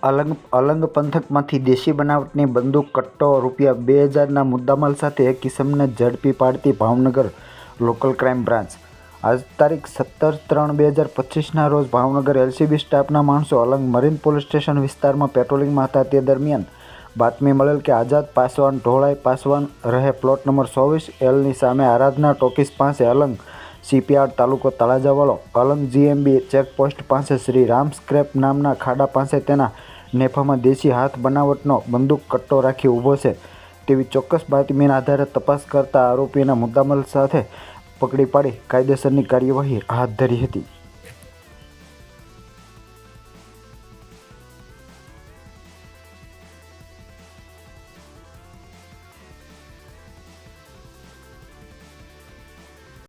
અલંગ અલંગ પંથકમાંથી દેશી બનાવટની બંદૂક કટ્ટો રૂપિયા બે હજારના મુદ્દામાલ સાથે એક કિસમને ઝડપી પાડતી ભાવનગર લોકલ ક્રાઇમ બ્રાન્ચ આજ તારીખ સત્તર ત્રણ બે હજાર પચીસના રોજ ભાવનગર એલસીબી સ્ટાફના માણસો અલંગ મરીન પોલીસ સ્ટેશન વિસ્તારમાં પેટ્રોલિંગમાં હતા. તે દરમિયાન બાતમી મળેલ કે આઝાદ પાસવાન, ઢોળાઈ પાસવાન રહે પ્લોટ નંબર ચોવીસ એલની સામે આરાધના ટોકીસ પાસે અલંગ સીપીઆર તાલુકો તળાજાવાળો અલંગ જીએમબી ચેકપોસ્ટ પાસે શ્રી રામ સ્ક્રેપ નામના ખાડા પાસે તેના નેફામાં દેશી હાથ બનાવટનો બંદૂક કટ્ટો રાખી ઊભો છે. તેવી ચોક્કસ બાતમીના આધારે તપાસ કરતા આરોપીના મુદ્દામલ સાથે પકડી પાડી કાયદેસરની કાર્યવાહી હાથ ધરી હતી.